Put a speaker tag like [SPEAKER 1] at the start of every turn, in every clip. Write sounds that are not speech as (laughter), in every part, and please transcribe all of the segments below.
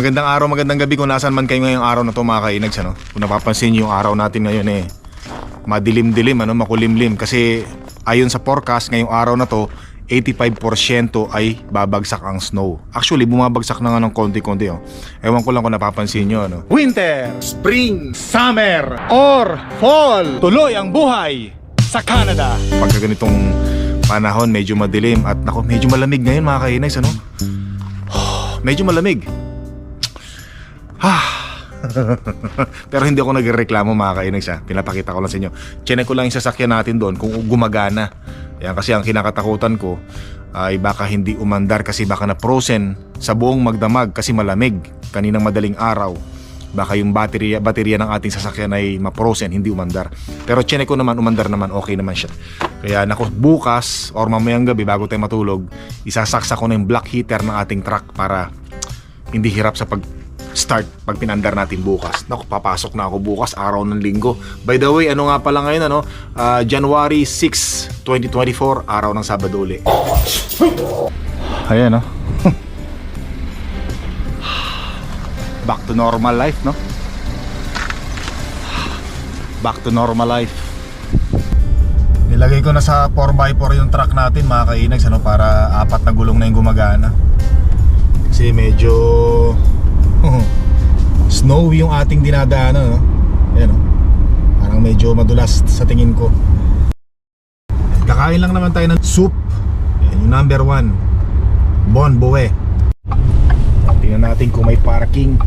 [SPEAKER 1] magandang araw, magandang gabi kung nasaan man kayo ngayong araw na to mga kainags ano. Kung napapansin niyo yung araw natin ngayon eh madilim-dilim ano, makulimlim kasi ayon sa forecast ngayong araw na to 85% ay babagsak ang snow. Actually, bumabagsak na nga ng konti-konti oh. Ewan ko lang kung napapansin niyo ano. Winter, spring, summer, or fall. Tuloy ang buhay sa Canada. Pagka ganitong panahon, medyo madilim at nako, medyo malamig ngayon mga kainags ano. (sighs) medyo malamig. (laughs) Pero hindi ako nagreklamo mga kainags ha. Pinapakita ko lang sa inyo. Chinek ko lang yung sasakyan natin doon kung gumagana. Yan kasi ang kinakatakutan ko ay baka hindi umandar kasi baka na frozen sa buong magdamag kasi malamig kaninang madaling araw. Baka yung baterya, baterya ng ating sasakyan ay ma-frozen, hindi umandar. Pero chinek ko naman, umandar naman, okay naman siya. Kaya nako, bukas or mamayang gabi bago tayo matulog, isasaksa ko na yung black heater ng ating truck para hindi hirap sa pag start pag pinandar natin bukas. Naku, papasok na ako bukas, araw ng linggo. By the way, ano nga pala ngayon, ano? Ah, January 6, 2024, araw ng Sabado uli. Ayan, no? (laughs) Back to normal life, no? (sighs) Back to normal life. Nilagay ko na sa 4x4 yung truck natin, mga kainags, ano? Para apat na gulong na yung gumagana. Kasi medyo (laughs) snowy yung ating dinadaanan no? Ayan, no? parang medyo madulas sa tingin ko. Kakain lang naman tayo ng soup. Ayan, yung number one. Bon Boe tingnan natin kung may parking.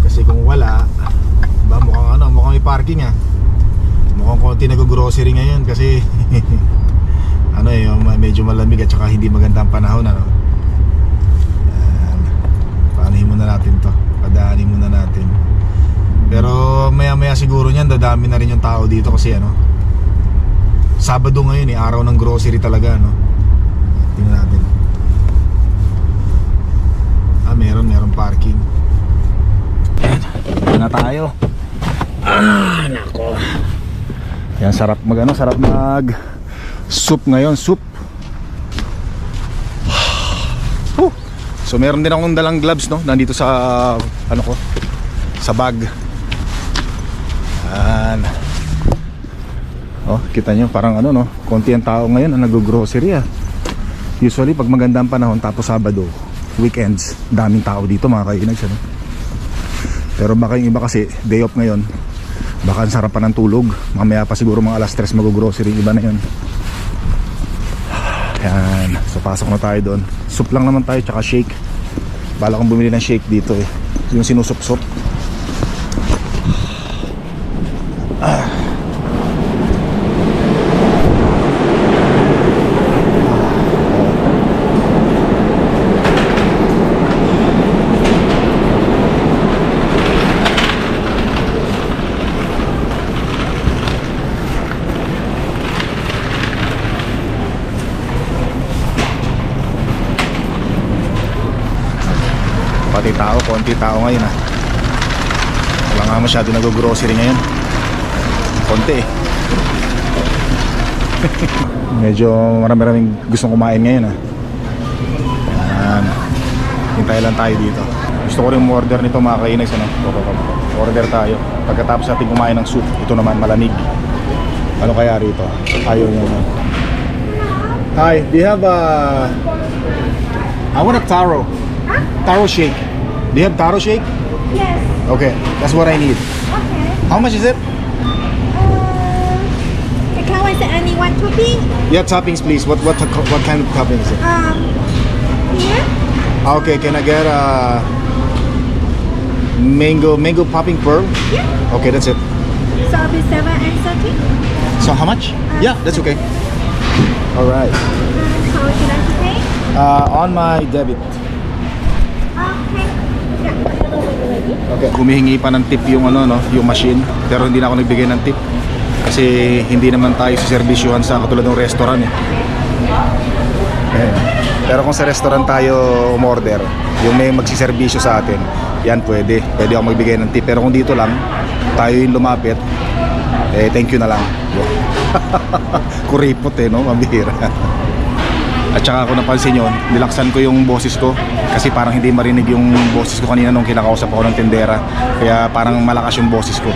[SPEAKER 1] Kasi kung wala ba mukhang ano mukhang may parking ah. Mukhang konti nag-grocery ngayon kasi (laughs) ano eh medyo malamig at saka hindi magandang panahon ano muna natin to. Padaanin muna natin. Pero maya maya siguro niyan Dadami na rin yung tao dito kasi ano Sabado ngayon eh Araw ng grocery talaga no Tingnan natin. Ah meron meron parking. Ito na tayo. Ah nako. Yan sarap mag ano Sarap mag Soup ngayon. Soup So meron din akong dalang gloves no nandito sa ano ko sa bag. Yan. Oh, kita nyo parang ano no, konti ang tao ngayon ang nag-grocery ah. Usually pag magandang panahon tapos Sabado, weekends, daming tao dito mga kainags ano. Pero baka yung iba kasi day off ngayon, baka ang sarap pa ng tulog. Mamaya pa siguro mga alas 3 mag-grocery, iba na yun. Yan. So pasok na tayo doon. Soup lang naman tayo tsaka shake. Bala kong bumili ng shake dito eh. Yung sinusup-sup. Ah. Pati tao, konti tao ngayon ah. Wala nga masyado nag-grocery ngayon. Konti eh. (laughs) Medyo marami-raming gustong kumain ngayon ah. Yan. Hintay lang tayo dito. Gusto ko rin order nito mga kainags ano. Order tayo. Pagkatapos natin kumain ng soup, ito naman malamig. Ano kaya rito? Ayaw niya na. Hi, do you have a... I want a taro. Taro shake. Do you have taro shake?
[SPEAKER 2] Yes.
[SPEAKER 1] Okay, that's what I need.
[SPEAKER 2] Okay.
[SPEAKER 1] How much is it?
[SPEAKER 2] Uh, the car is only one topping.
[SPEAKER 1] Yeah, toppings please. What what what kind of topping is it?
[SPEAKER 2] Um, here.
[SPEAKER 1] Okay, can I get a mango mango popping pearl?
[SPEAKER 2] Yeah.
[SPEAKER 1] Okay, that's it.
[SPEAKER 2] So it'll be seven and thirty.
[SPEAKER 1] So how much? Yeah, that's okay. All right.
[SPEAKER 2] Um, how would you like to pay?
[SPEAKER 1] Uh, on my debit.
[SPEAKER 2] Okay.
[SPEAKER 1] Humihingi pa ng tip yung ano no, yung machine, pero hindi na ako nagbigay ng tip kasi hindi naman tayo sa servisyohan sa katulad ng restaurant eh. Ayan. Pero kung sa restaurant tayo umorder, yung may magsiservisyo sa atin, yan pwede. Pwede ako magbigay ng tip. Pero kung dito lang, tayo yung lumapit, eh thank you na lang. (laughs) Kuripot eh, no? Mabihira. At saka ako napansin yun, nilaksan ko yung boses ko kasi parang hindi marinig yung boses ko kanina nung kinakausap ako ng tendera. Kaya parang malakas yung boses ko.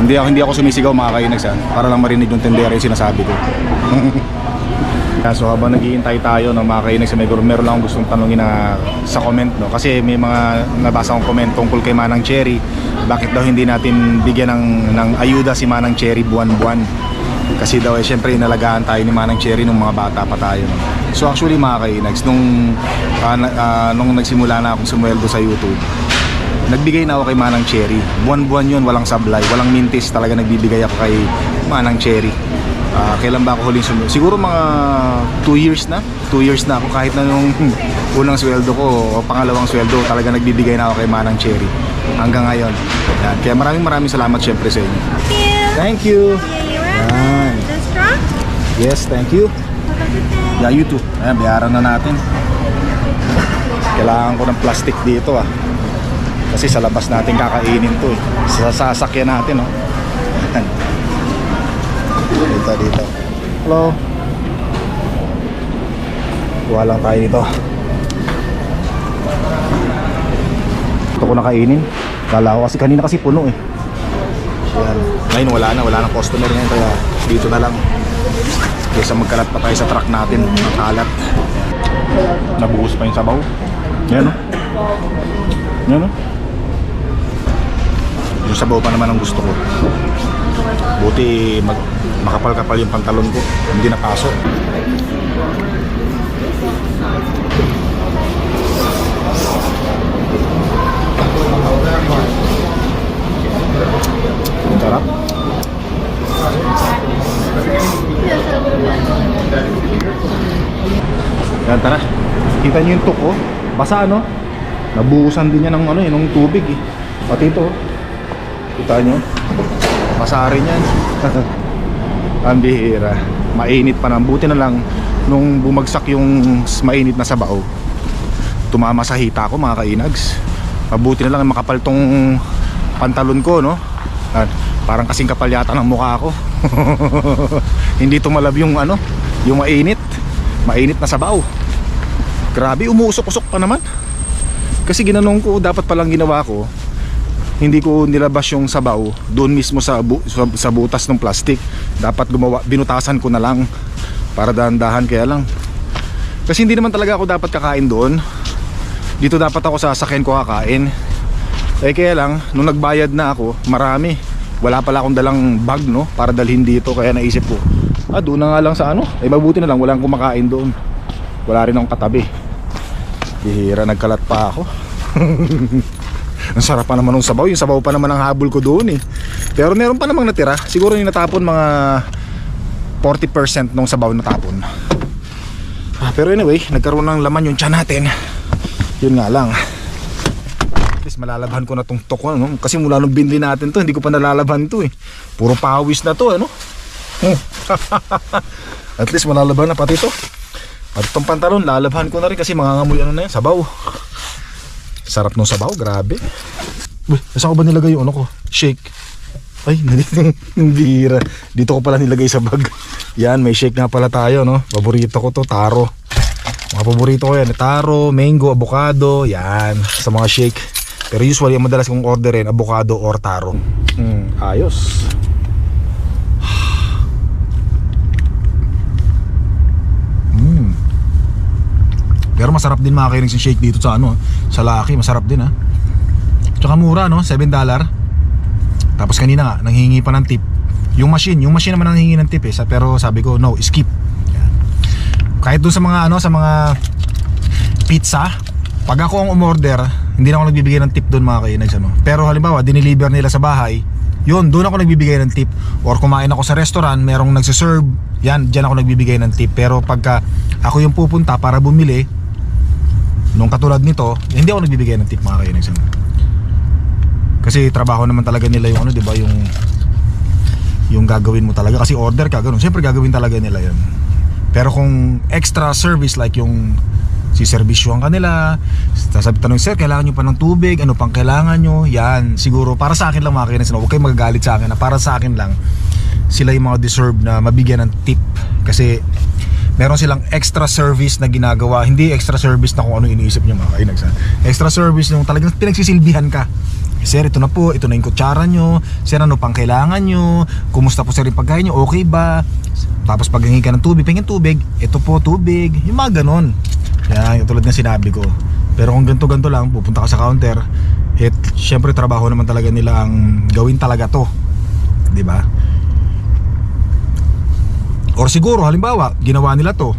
[SPEAKER 1] Hindi ako, hindi ako sumisigaw mga kainags ha, para lang marinig yung tendera yung sinasabi ko. (laughs) Kaya so habang naghihintay tayo ng mga kainags, may meron lang akong gustong tanongin na sa comment no kasi may mga nabasa akong comment tungkol kay Manang Cherry. Bakit daw hindi natin bigyan ng ng ayuda si Manang Cherry buwan-buwan? Kasi daw eh syempre inalagaan tayo ni Manang Cherry nung mga bata pa tayo. No? So actually mga kainags, nung, na- ah, nung nagsimula na akong sumweldo sa YouTube, nagbigay na ako kay Manang Cherry. Buwan-buwan yun, walang sablay, walang mintis talaga nagbibigay ako kay Manang Cherry. Ah, kailan ba ako huling sumweldo? Siguro mga 2 years na. 2 years na ako kahit na nung (laughs) unang sweldo ko o pangalawang sweldo talaga nagbibigay na ako kay Manang Cherry. Hanggang ngayon. Yan. Kaya maraming maraming salamat syempre sa inyo.
[SPEAKER 2] Thank you.
[SPEAKER 1] Thank you. Yes, thank you. Yeah, you too. Ayan, bayaran na natin. Kailangan ko ng plastic dito ah. Kasi sa labas natin kakainin to eh. Sa sasakyan natin oh. Dito, dito. Hello. Kuha lang tayo dito. Ito ko nakainin. Kala ko kasi kanina kasi puno eh. Ayan. Ngayon wala na, wala nang customer ngayon kaya dito na lang. Kesa magkalat pa tayo sa truck natin, ang kalat. Nabuhos pa yung sabaw. Yan o. Yan o. Yung sabaw pa naman ang gusto ko. Buti makapal-kapal yung pantalon ko. Hindi napasok. Ang Sarap. Yan, tara. Kita niyo yung tuko. Basa, no? Nabuhusan din yan ng, ano, eh, ng tubig, eh. Pati ito, oh. Kita niyo? Basa rin yan. (laughs) Ang bihira. Mainit pa na. Buti na lang, nung bumagsak yung mainit na sabaw, tumama sa hita ko, mga kainags. Mabuti na lang makapal tong pantalon ko, no? Parang kasing kapal yata ng mukha ko. (laughs) Hindi tumalab yung ano, yung mainit. Mainit na sabaw. Grabe, umuusok-usok pa naman. Kasi ginanong ko, dapat palang ginawa ko, hindi ko nilabas yung sabaw doon mismo sa, bu- sa, sa butas ng plastic. Dapat gumawa, binutasan ko na lang para dahan-dahan kaya lang. Kasi hindi naman talaga ako dapat kakain doon. Dito dapat ako sa sasakyan ko kakain. Eh kaya lang, nung nagbayad na ako, marami. Wala pala akong dalang bag no, para dalhin dito. Kaya naisip ko, ah doon na nga lang sa ano. Eh mabuti na lang, walang kumakain doon. Wala rin akong katabi. Bihira, nagkalat pa ako. (laughs) Ang sarap pa naman ng sabaw. Yung sabaw pa naman ang habol ko doon eh. Pero meron pa namang natira. Siguro yung natapon mga 40% ng sabaw natapon. Ah, pero anyway, nagkaroon ng laman yung tiyan natin. Yun nga lang. Least malalabhan ko na tong toko. No? Kasi mula nung binli natin to, hindi ko pa nalalabhan to eh. Puro pawis na to, ano? (laughs) At least malalabhan na pati to. At itong pantalon, lalabhan ko na rin kasi mangangamoy ano na yan, sabaw. Sarap ng sabaw, grabe. Uy, saan ko ba nilagay yung ano ko? Shake. Ay, (laughs) hindi Dito ko pala nilagay sa bag. Yan, may shake nga pala tayo, no? Paborito ko to, taro. Mga paborito ko yan, taro, mango, avocado, yan, sa mga shake. Pero usually, ang madalas kong orderin, avocado or taro. Hmm, ayos. Hmm. Pero masarap din makakainig si shake dito sa ano, sa Lucky, masarap din ha. Tsaka mura no, 7 dollar. Tapos kanina nga, nanghingi pa ng tip. Yung machine, yung machine naman nanghingi ng tip eh. Sa- Pero sabi ko, no, skip. Yan. Kahit dun sa mga ano, sa mga pizza, pag ako ang umorder, hindi na ako nagbibigay ng tip doon mga kainags ano. Pero halimbawa, dineliver nila sa bahay, yun, doon ako nagbibigay ng tip. Or kumain ako sa restaurant, merong nagsiserve, yan, dyan ako nagbibigay ng tip. Pero pagka ako yung pupunta para bumili, nung katulad nito, hindi ako nagbibigay ng tip mga kainags ano. Kasi trabaho naman talaga nila yung ano, 'di ba, yung yung gagawin mo talaga kasi order ka ganun. Siyempre gagawin talaga nila 'yon. Pero kung extra service like yung siservisyohan kanila, sasabi tanong, sir, kailangan nyo pa ng tubig, ano pang kailangan nyo, yan, siguro, para sa akin lang mga kainis, huwag kayo magagalit sa akin, na para sa akin lang, sila yung mga deserve na mabigyan ng tip. Kasi, meron silang extra service na ginagawa, hindi extra service na kung ano iniisip nyo mga kainags, ha? extra service yung talagang pinagsisilbihan ka. Sir, ito na po, ito na yung kutsara nyo. Sir, ano pang kailangan nyo? Kumusta po sir yung pagkain nyo? Okay ba? Tapos pag ka ng tubig, pingin tubig, ito po tubig. Yung mga ganon. Kaya tulad ng sinabi ko. Pero kung ganto-ganto lang, pupunta ka sa counter, it, syempre trabaho naman talaga nila ang gawin talaga to. 'Di ba? Or siguro halimbawa, ginawa nila to.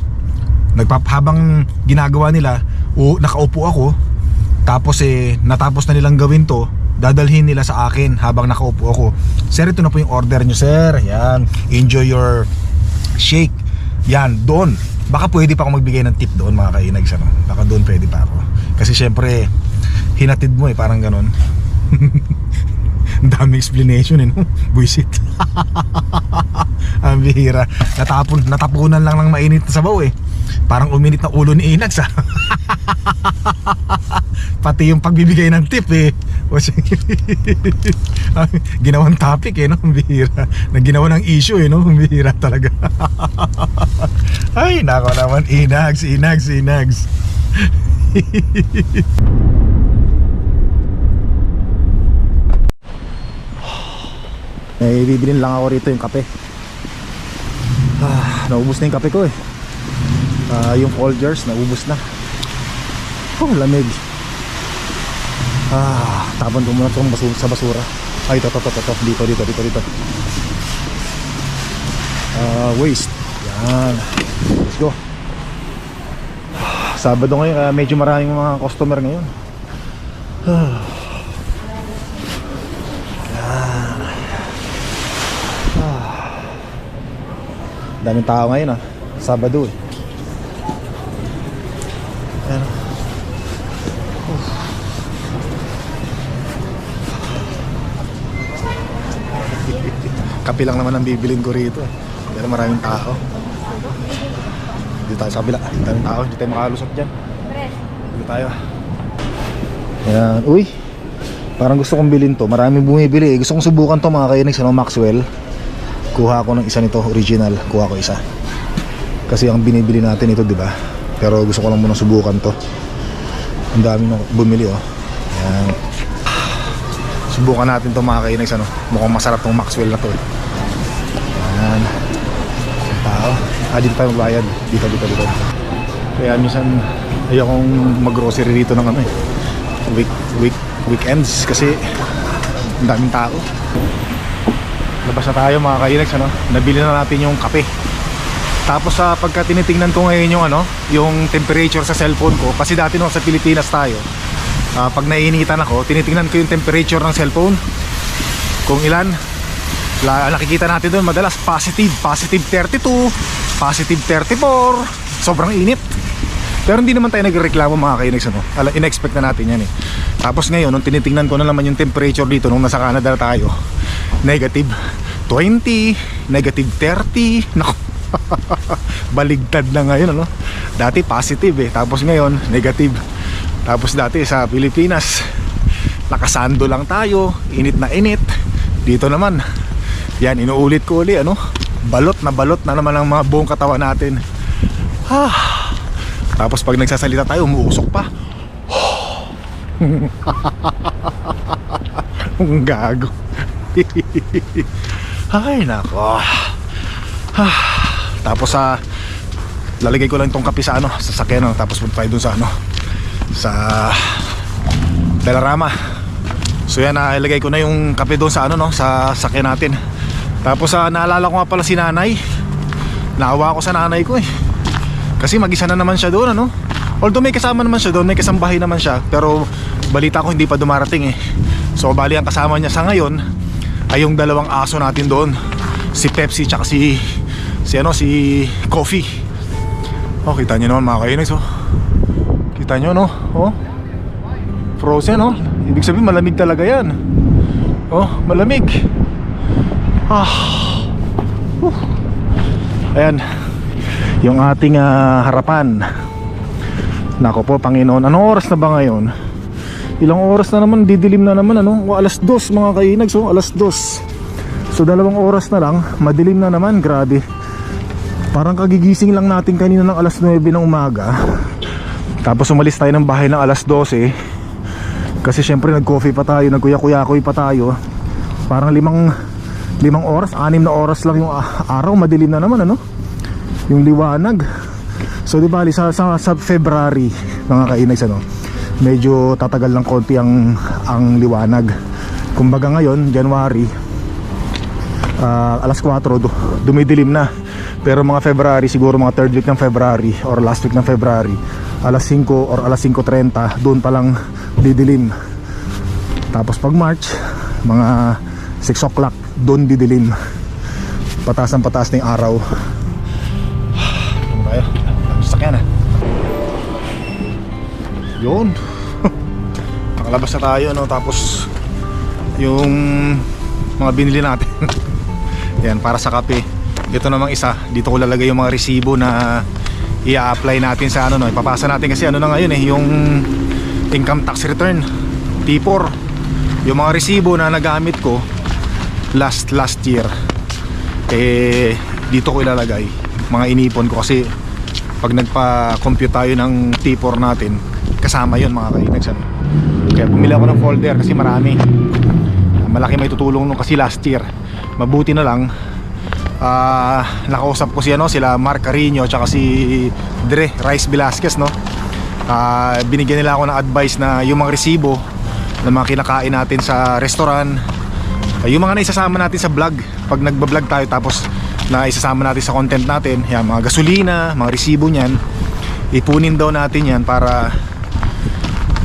[SPEAKER 1] Nagpap habang ginagawa nila, o nakaupo ako, tapos eh natapos na nilang gawin to, dadalhin nila sa akin habang nakaupo ako. Sir, ito na po yung order nyo, sir. Yan. Enjoy your shake. Yan, doon. Baka pwede pa ako magbigay ng tip doon mga kainags ano. Baka doon pwede pa ako. Kasi syempre, hinatid mo eh, parang ganon. (laughs) Dami explanation eh, no? (laughs) Buisit. (laughs) Ang bihira. Natapon, natapunan lang ng mainit na sabaw eh. Parang uminit na ulo ni Inags ah. (laughs) Pati yung pagbibigay ng tip eh. Ginawang topic eh, no? Ang bihira. Nagginawa ng issue eh, no? Ang bihira talaga. Ay, nako naman. Inags, Inags, Inags. Eh, bibilin lang ako rito yung kape. Ah, naubos na yung kape ko eh. Ah, yung Folgers, naubos na. Oh, lamig. Ah, tapan ko muna itong basura, sa basura. Ay, ito, ito, ito, ito, dito, dito, dito, dito. Ah, waste. Yan. Let's go. Ah, Sabado ngayon, kaya medyo maraming mga customer ngayon. Ah. Yan. Ah. Daming tao ngayon ah. Sabado eh. Ayan. (laughs) Lang naman ang bibilin ko rito. eh. Pero maraming tao. Dito tayo sa kabila. Daming tao. Hindi tayo makalusot dyan. Dito tayo. Ayan. Uy. Parang gusto kong bilhin to. Maraming bumibili. eh. Gusto kong subukan to mga kainis. Ano, Maxwell. Kuha ako ng isa nito. Original. Kuha ko isa. Kasi ang binibili natin ito, di ba? Pero gusto ko lang muna subukan to. Ang dami nang bumili, oh. Ayan. Subukan natin to mga kainis. Ano? Mukhang masarap tong Maxwell na to. eh. Ayan. Ang tao. Ah, dito tayo magbayad. Dito, dito, dito. Kaya minsan ayokong mag-grocery dito ng ano eh. Week, week, weekends kasi ang daming tao. Labas na tayo mga kainags ano. Nabili na natin yung kape. Tapos sa pagka tinitingnan ko ngayon yung ano, yung temperature sa cellphone ko kasi dati nung sa Pilipinas tayo, ah, pag naiinitan ako, tinitingnan ko yung temperature ng cellphone. Kung ilan, la, nakikita natin doon madalas positive, positive 32, positive 34, sobrang init. Pero hindi naman tayo nagreklamo mga kainags ano. In-expect na natin yan eh. Tapos ngayon, nung tinitingnan ko na naman yung temperature dito nung nasa Canada tayo, negative 20, negative 30. Naku. (laughs) Baligtad na ngayon ano. Dati positive eh. Tapos ngayon, negative. Tapos dati sa Pilipinas, nakasando lang tayo, init na init. Dito naman, yan, inuulit ko uli, ano? Balot na balot na naman ang mga buong katawan natin. Ah. Tapos pag nagsasalita tayo, umuusok pa. (laughs) Ang gago. (laughs) Ay, nako. Ah. Tapos sa lalagay ko lang tong kape sa ano, sa sakyan no? tapos punta tayo dun sa ano sa Belarama. So yan, ah, ilagay ko na yung kape doon sa ano no, sa sakyan natin. Tapos sa naalala ko nga pala si nanay. Naawa ako sa nanay ko eh. Kasi mag-isa na naman siya doon ano. Although may kasama naman siya doon, may kasambahay naman siya, pero balita ko hindi pa dumarating eh. So bali ang kasama niya sa ngayon ay yung dalawang aso natin doon. Si Pepsi tsaka si si ano si Coffee. Oh, kita niyo naman mga kainis oh. Kita niyo no? Oh. Frozen oh. Ibig sabihin malamig talaga 'yan. Oh, malamig. Ah. Uh. Ayan. yung ating ah, harapan. Nako po, Panginoon. Anong oras na ba ngayon? Ilang oras na naman, didilim na naman ano? O, alas dos mga kainag, so alas dos. So dalawang oras na lang, madilim na naman, grabe. Parang kagigising lang natin kanina ng alas 9 ng umaga. Tapos umalis tayo ng bahay ng alas 12. Kasi syempre nag-coffee pa tayo, nagkuya-kuyakoy pa tayo. Parang limang limang oras, anim na oras lang yung araw, madilim na naman ano? Yung liwanag. So di bali sa, sa, sa February mga kainags ano, medyo tatagal ng konti ang ang liwanag. Kumbaga ngayon, January, ah, alas 4 du- dumidilim na. Pero mga February, siguro mga third week ng February or last week ng February, alas 5 or alas 5.30, doon pa lang didilim. Tapos pag March, mga 6 o'clock, doon didilim. Pataas ang pataas na araw. (sighs) Ano tayo? Sakyan ah. Yun. Nakalabas na tayo no tapos yung mga binili natin. (laughs) Yan para sa kape. Ito namang isa, dito ko lalagay yung mga resibo na i-apply natin sa ano no, ipapasa natin kasi ano na ngayon eh, yung income tax return T4. Yung mga resibo na nagamit ko last last year eh dito ko ilalagay mga inipon ko kasi pag nagpa-compute tayo ng T4 natin kasama yon mga kainags ano. Kaya bumili ako ng folder kasi marami. Malaki may tutulong nung kasi last year. Mabuti na lang ah nakausap ko si ano sila Mark Carino tsaka si Dre Rice Velasquez no? Ah, binigyan nila ako ng advice na yung mga resibo ng mga kinakain natin sa restaurant Ah, yung mga naisasama natin sa vlog. Pag nagba-vlog tayo tapos na isasama natin sa content natin yan, mga gasolina, mga resibo niyan ipunin daw natin yan para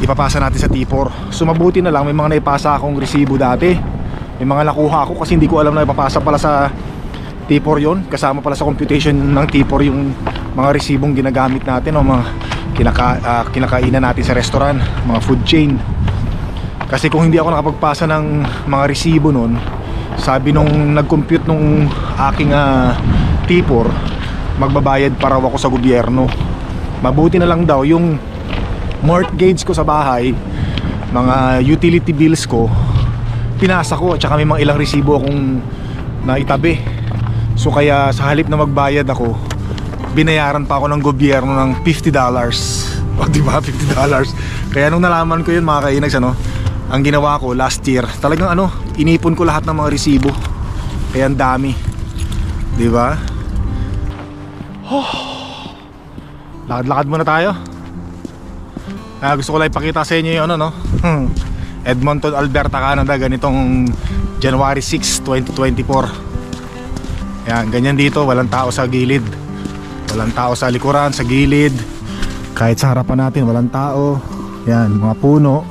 [SPEAKER 1] ipapasa natin sa T4 so mabuti na lang may mga naipasa akong resibo dati. May mga nakuha ako kasi hindi ko alam na ipapasa pala sa T4 yon kasama pala sa computation ng T4 yung mga resibong ginagamit natin o mga kinaka, ah, kinakainan natin sa restaurant mga food chain. Kasi kung hindi ako nakapagpasa ng mga resibo nun sabi nung nag-compute nung aking ah, T4 magbabayad pa raw ako sa gobyerno. Mabuti na lang daw yung mortgage ko sa bahay mga utility bills ko pinasa ko at saka may mga ilang resibo akong naitabi. So kaya sa halip na magbayad ako binayaran pa ako ng gobyerno ng $50 (laughs) o di ba? 50 kaya nung nalaman ko yun mga kainags ano ang ginawa ko last year talagang ano inipon ko lahat ng mga resibo. Kaya ang dami. Di ba? (sighs) Lakad-lakad muna tayo Ah, gusto ko lang ipakita sa inyo yung ano no. Hmm. Edmonton, Alberta, Canada ganitong January 6, 2024. Yan, ganyan dito, walang tao sa gilid. Walang tao sa likuran, sa gilid. Kahit sa harapan natin, walang tao. Yan, mga puno,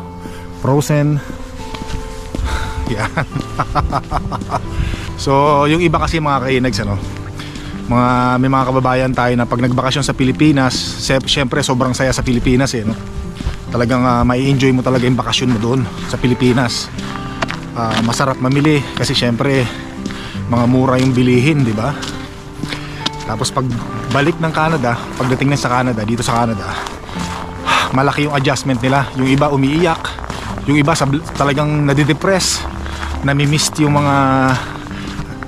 [SPEAKER 1] frozen. (sighs) Yan. (laughs) so, yung iba kasi mga kainags ano, mga may mga kababayan tayo na pag nagbakasyon sa Pilipinas, syempre sobrang saya sa Pilipinas eh, no? Talagang uh, mai-enjoy mo talaga yung bakasyon mo doon sa Pilipinas. Ah, masarap mamili kasi syempre mga mura yung bilihin, di ba? Tapos pag balik ng Canada, pagdating na sa Canada, dito sa Canada, malaki yung adjustment nila. Yung iba umiiyak, yung iba sab- talagang nadidepress, nami-miss yung mga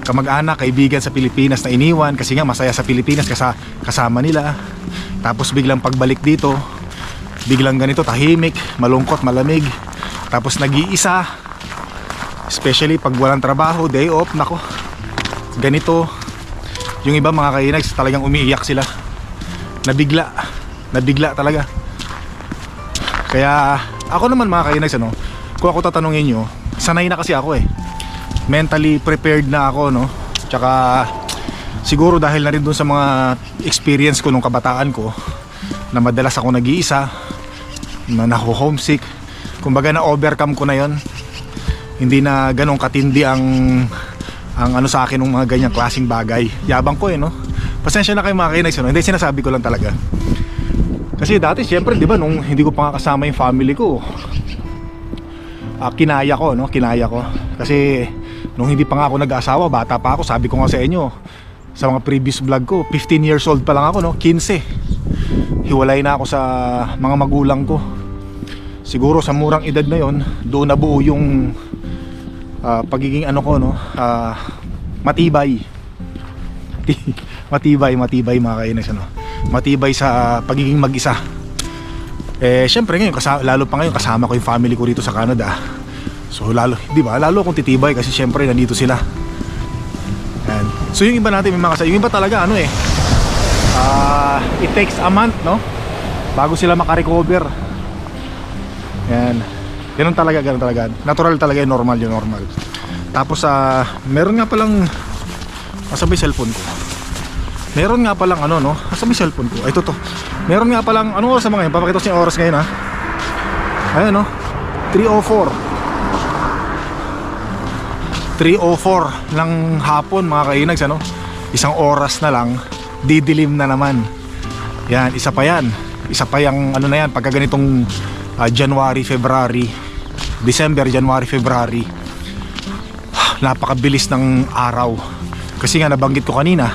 [SPEAKER 1] kamag-anak, kaibigan sa Pilipinas na iniwan kasi nga masaya sa Pilipinas kasa kasama nila. Tapos biglang pagbalik dito, biglang ganito tahimik, malungkot, malamig. Tapos nag-iisa. Especially pag walang trabaho, day off, nako. Ganito. Yung iba mga kainags talagang umiiyak sila. Nabigla. Nabigla talaga. Kaya ako naman mga kainags ano, kung ako tatanungin nyo, sanay na kasi ako eh mentally prepared na ako no tsaka siguro dahil na rin dun sa mga experience ko nung kabataan ko na madalas ako nag-iisa na naho homesick kumbaga na overcome ko na yon hindi na ganong katindi ang ang ano sa akin ng mga ganyang klaseng bagay. Yabang ko eh no? Pasensya na kayo mga kinags no? hindi sinasabi ko lang talaga. Kasi dati syempre di ba nung hindi ko pa nga kasama yung family ko ah, kinaya ko no? Kinaya ko. Kasi nung hindi pa nga ako nag-asawa bata pa ako sabi ko nga sa inyo sa mga previous vlog ko, 15 years old pa lang ako, no? 15. Hiwalay na ako sa mga magulang ko. Siguro sa murang edad na yon, doon nabuo yung ah, pagiging ano ko, no? Ah, matibay. (laughs) matibay, matibay mga kainis, ano? Matibay sa pagiging mag-isa. Eh, syempre ngayon, kasama, lalo pa ngayon, kasama ko yung family ko rito sa Canada. So, lalo, di ba? Lalo akong titibay kasi syempre nandito sila. Yan. So, yung iba natin, may mga yung iba talaga, ano eh, ah, it takes a month, no? Bago sila makarecover. Yan. Ganun talaga, ganun talaga. Natural talaga yung normal, yung normal. Tapos, ah, meron nga palang, kasabay cellphone ko. Meron nga palang ano no, kasabay cellphone ko. Ay, to. Meron nga palang, anong oras na mga ngayon? Papakita ko yung oras ngayon ha. Ayan no, 3.04. 3.04 ng hapon mga kainags ano isang oras na lang didilim na naman. Yan isa pa yan. Isa pa yung ano na yan pagka ganitong ah, January, February December, January, February (sighs) napakabilis ng araw. Kasi nga nabanggit ko kanina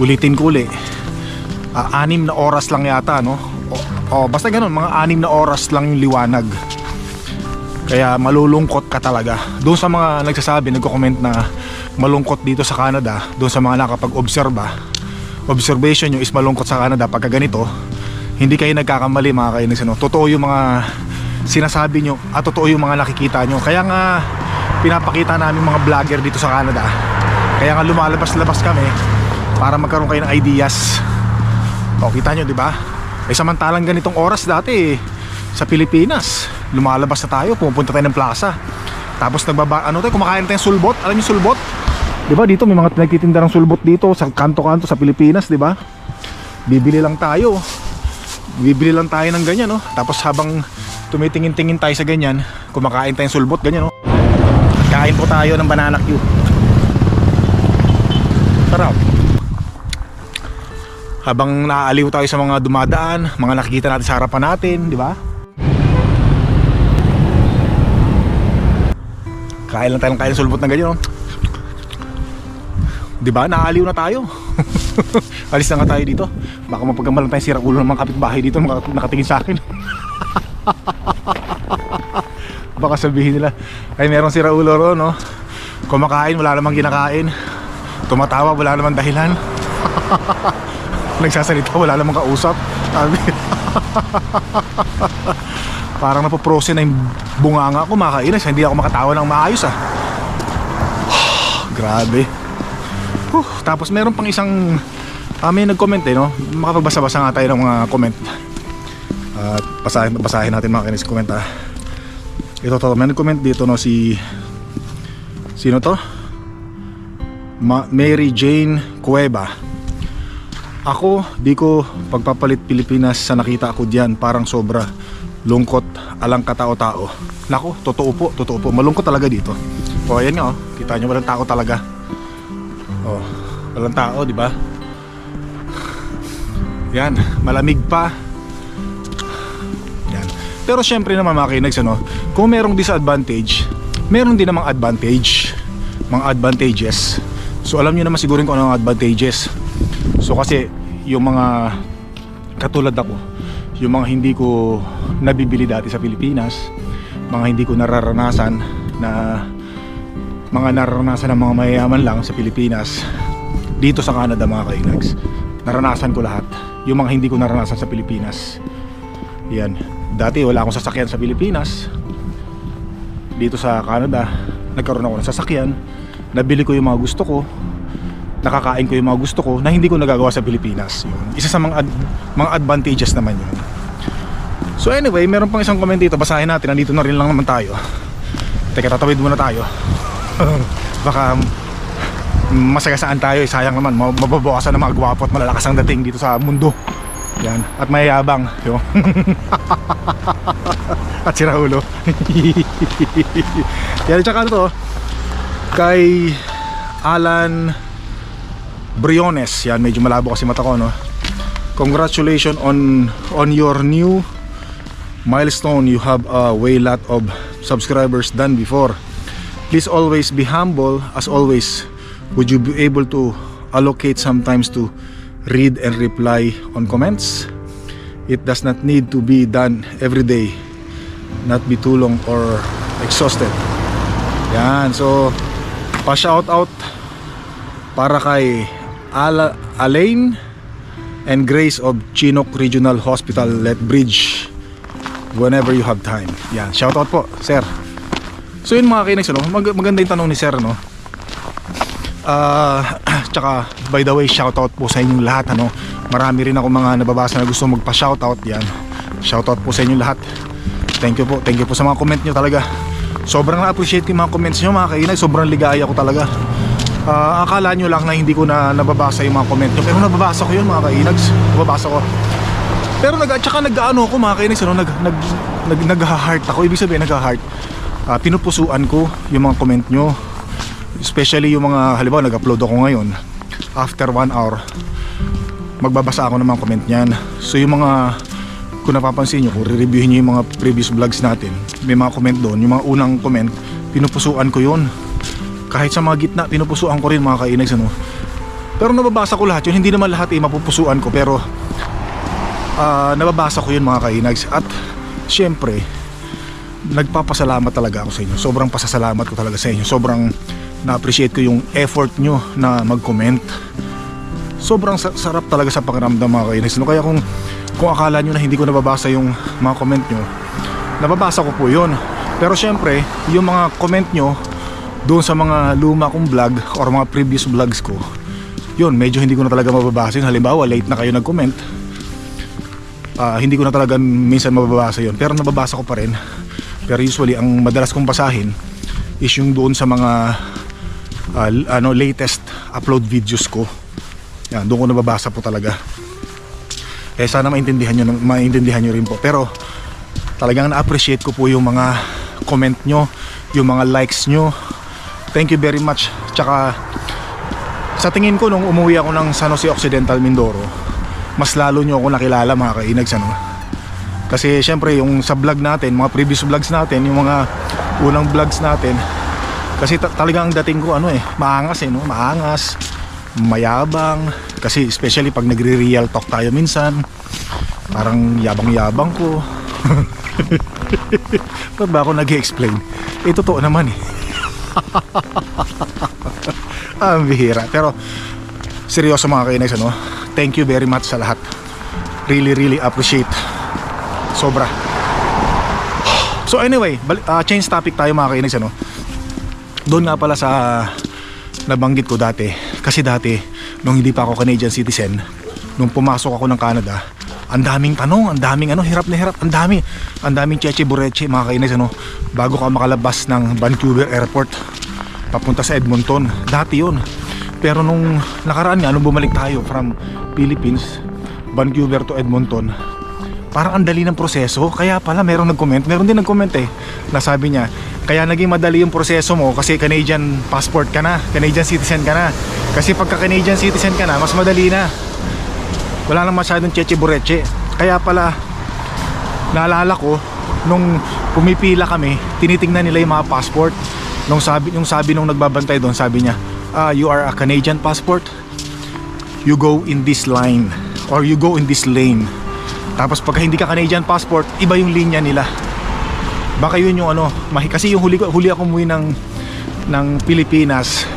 [SPEAKER 1] ulitin ko uli Ah, anim na oras lang yata no? O, o, basta ganun mga anim na oras lang yung liwanag. Kaya malulungkot ka talaga. Doon sa mga nagsasabi nagko-comment na malungkot dito sa Canada doon sa mga nakapag-obserba observation nyo is malungkot sa Canada pagka ganito hindi kayo nagkakamali mga kainis ano? totoo yung mga sinasabi nyo at totoo yung mga nakikita nyo. Kaya nga pinapakita namin mga vlogger dito sa Canada. Kaya nga lumalabas-labas kami para magkaroon kayo ng ideas. O kita nyo di ba? Eh samantalang ganitong oras dati sa Pilipinas lumalabas na tayo pupunta tayo ng plaza. Tapos nagbaba ano tayo kumakain tayong sulbot. Alam niyo sulbot di ba dito may mga nagtitinda ng sulbot dito sa kanto-kanto sa Pilipinas di ba? Bibili lang tayo. Bibili lang tayo ng ganyan no? Tapos habang tumitingin-tingin tayo sa ganyan kumakain tayong sulbot ganyan no? Kain po tayo ng banana cue. Sarap. Habang naaaliw tayo sa mga dumadaan, mga nakikita natin sa harapan natin, di ba? Kain lang tayo ng kain ng sulbot na ganyan, no? Di ba? Naaaliw na tayo. (laughs) Alis na nga tayo dito. Baka mapagkamalan tayo sira ulo ng mga kapitbahay dito nakatingin sa akin. (laughs) Baka sabihin nila, ay meron sira ulo ro, no? Kumakain, wala namang kinakain. Tumatawa, wala namang dahilan. (laughs) nagsasalita wala namang kausap sabi parang napoprose na yung bunganga ko makainis hindi ako makatawa ng maayos ah (sighs) grabe Huh, tapos meron pang isang ah, may nag-comment eh no makapagbasa-basa nga tayo ng mga comment at basahin, basahin natin mga kinis comment ah ito to may nag-comment dito no si sino to Ma- Mary Jane Cueva ako, di ko pagpapalit Pilipinas sa nakita ko diyan parang sobra lungkot alang katao-tao. Nako, totoo po, totoo po. Malungkot talaga dito. O ayan nga oh, kita nyo walang tao talaga. Oh, walang tao, di ba? Yan, malamig pa. Yan. Pero syempre naman mga kinags, ano, kung merong disadvantage, meron din namang advantage. Mga advantages. So alam niyo naman siguro kung ano ang advantages. So kasi yung mga katulad ako, yung mga hindi ko nabibili dati sa Pilipinas, mga hindi ko nararanasan na mga nararanasan ng mga mayayaman lang sa Pilipinas dito sa Canada mga kainags naranasan ko lahat. Yung mga hindi ko naranasan sa Pilipinas. Yan. Dati wala akong sasakyan sa Pilipinas. Dito sa Canada nagkaroon ako ng sasakyan. Nabili ko yung mga gusto ko. Nakakain ko yung mga gusto ko na hindi ko nagagawa sa Pilipinas. Yun. isa sa mga, ad- mga advantages naman yun. So anyway meron pang isang comment dito. Basahin natin. Nandito na rin lang naman tayo. Teka tatawid muna tayo (laughs) baka masagasaan tayo eh, sayang naman. Ma- mababawasan ng mga gwapo at malalakas ang dating dito sa mundo. Yan. At mayayabang yun. (laughs) at si Raulo. (laughs) Yan tsaka ano to? Kay Alan Briones. Yan medyo malabo kasi mata ko no? Congratulations on on your new milestone. You have a way lot of subscribers than before please always be humble as always would you be able to allocate sometimes to read and reply on comments. It does not need to be done every day. Not be too long or exhausted. Yan, so pa-shout out para kay Ala Alain and Grace of Chinook Regional Hospital Lethbridge whenever you have time. Yan, shout out po, sir. So yun mga kinags, ano, mag- maganda yung tanong ni sir, no? Ah, (clears throat) tsaka by the way, shout out po sa inyong lahat, ano? Marami rin ako mga nababasa na gusto magpa-shout out yan. Shout out po sa inyong lahat. Thank you po, thank you po sa mga comment nyo talaga. Sobrang na-appreciate ko yung mga comments nyo mga kainay, sobrang ligaya ko talaga. Ah, akala nyo lang na hindi ko na nababasa yung mga comment nyo, pero nababasa ko yun mga kainags. Nababasa ko. Pero nag tsaka nag-ano ako mga kainis, ano, nag nag nag nag-heart ako. Ibig sabihin nag-heart. Ah, pinupusuan ko yung mga comment nyo. Especially yung mga halimbawa nag-upload ako ngayon. After one hour, magbabasa ako ng mga comment niyan. So yung mga kung napapansin nyo, kung re-reviewin nyo yung mga previous vlogs natin, may mga comment doon, yung mga unang comment, pinupusuan ko yun. Kahit sa mga gitna, pinupusuan ko rin mga kainags, ano. Pero nababasa ko lahat yun, hindi naman lahat eh mapupusuan ko, pero Ah, nababasa ko yun mga kainags at syempre nagpapasalamat talaga ako sa inyo. Sobrang pasasalamat ko talaga sa inyo. Sobrang na-appreciate ko yung effort nyo na mag-comment. Sobrang sa- sarap talaga sa pakiramdam mga kainags no? kaya kung, kung akala nyo na hindi ko nababasa yung mga comment nyo nababasa ko po yun. Pero syempre yung mga comment nyo doon sa mga luma kong vlog or mga previous vlogs ko yun medyo hindi ko na talaga mababasa yun. Halimbawa late na kayo nag-comment. Ah, hindi ko na talaga minsan mababasa yon pero nababasa ko pa rin pero usually ang madalas kong basahin is yung doon sa mga l- ano latest upload videos ko. Yan doon ko nababasa po talaga. Eh sana maintindihan nyo maintindihan nyo rin po. Pero talagang na-appreciate ko po yung mga comment nyo yung mga likes nyo. Thank you very much. Tsaka sa tingin ko nung umuwi ako ng San Jose Occidental Mindoro mas lalo nyo ako nakilala mga kainags ano kasi syempre yung sa vlog natin mga previous vlogs natin yung mga unang vlogs natin kasi ta- talagang ang dating ko ano eh maangas eh no maangas mayabang kasi especially pag nagre-real talk tayo minsan parang yabang-yabang ko (laughs) Ba't ba ako nag-explain? Eh, totoo naman eh. (laughs) Ang bihira. Pero, seryoso mga kainags, ano? Thank you very much sa lahat. Really, really appreciate. Sobra. So anyway, ah, change topic tayo mga kainags, ano? Doon nga pala sa nabanggit ko dati. Kasi dati, nung hindi pa ako Canadian citizen, nung pumasok ako ng Canada, ang daming tanong, ang daming ano, hirap na hirap, ang dami. Ang daming cheche bureche, mga kainis, ano, bago ka makalabas ng Vancouver Airport, papunta sa Edmonton. Dati yun. Pero nung nakaraan nga, nung bumalik tayo from Philippines, Vancouver to Edmonton, parang ang dali ng proseso. Kaya pala merong nag-comment, meron din nag-comment eh, na sabi niya, kaya naging madali yung proseso mo kasi Canadian passport ka na, Canadian citizen ka na. Kasi pagka Canadian citizen ka na, mas madali na. Wala nang masyadong cheche bureche kaya pala naalala ko nung pumipila kami tinitingnan nila yung mga passport. Nung sabi yung sabi nung nagbabantay doon sabi niya ah you are a Canadian passport. You go in this line or you go in this lane tapos pagka hindi ka Canadian passport iba yung linya nila. Baka yun yung ano kasi yung huli, huli ako umuwi ng ng Pilipinas.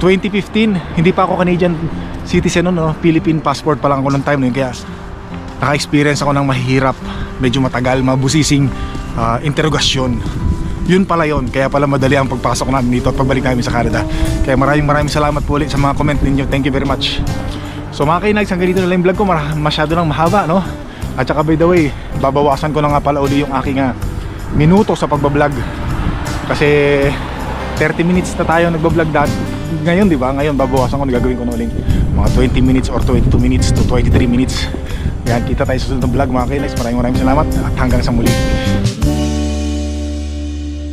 [SPEAKER 1] 2015 hindi pa ako Canadian citizen noon no? Philippine passport pa lang ako ng time yun. Kaya naka-experience ako ng mahihirap medyo matagal mabusising ah, interogasyon yun pala yun kaya pala madali ang pagpasok namin dito at pagbalik namin sa Canada. Kaya maraming maraming salamat po ulit sa mga comment ninyo. Thank you very much. So mga kainags hanggang dito na lang yung vlog ko. Masyado nang mahaba no at saka by the way babawasan ko na nga pala uli yung aking ah, minuto sa pagbablog. Kasi 30 minutes na tayo nagbablog dati ngayon di ba? Ngayon babawasan ko gagawin ko na uling mga 20 minutes or 22 minutes to 23 minutes. Yan kita tayo sa susunod na vlog mga kainex maraming maraming salamat. At hanggang sa muli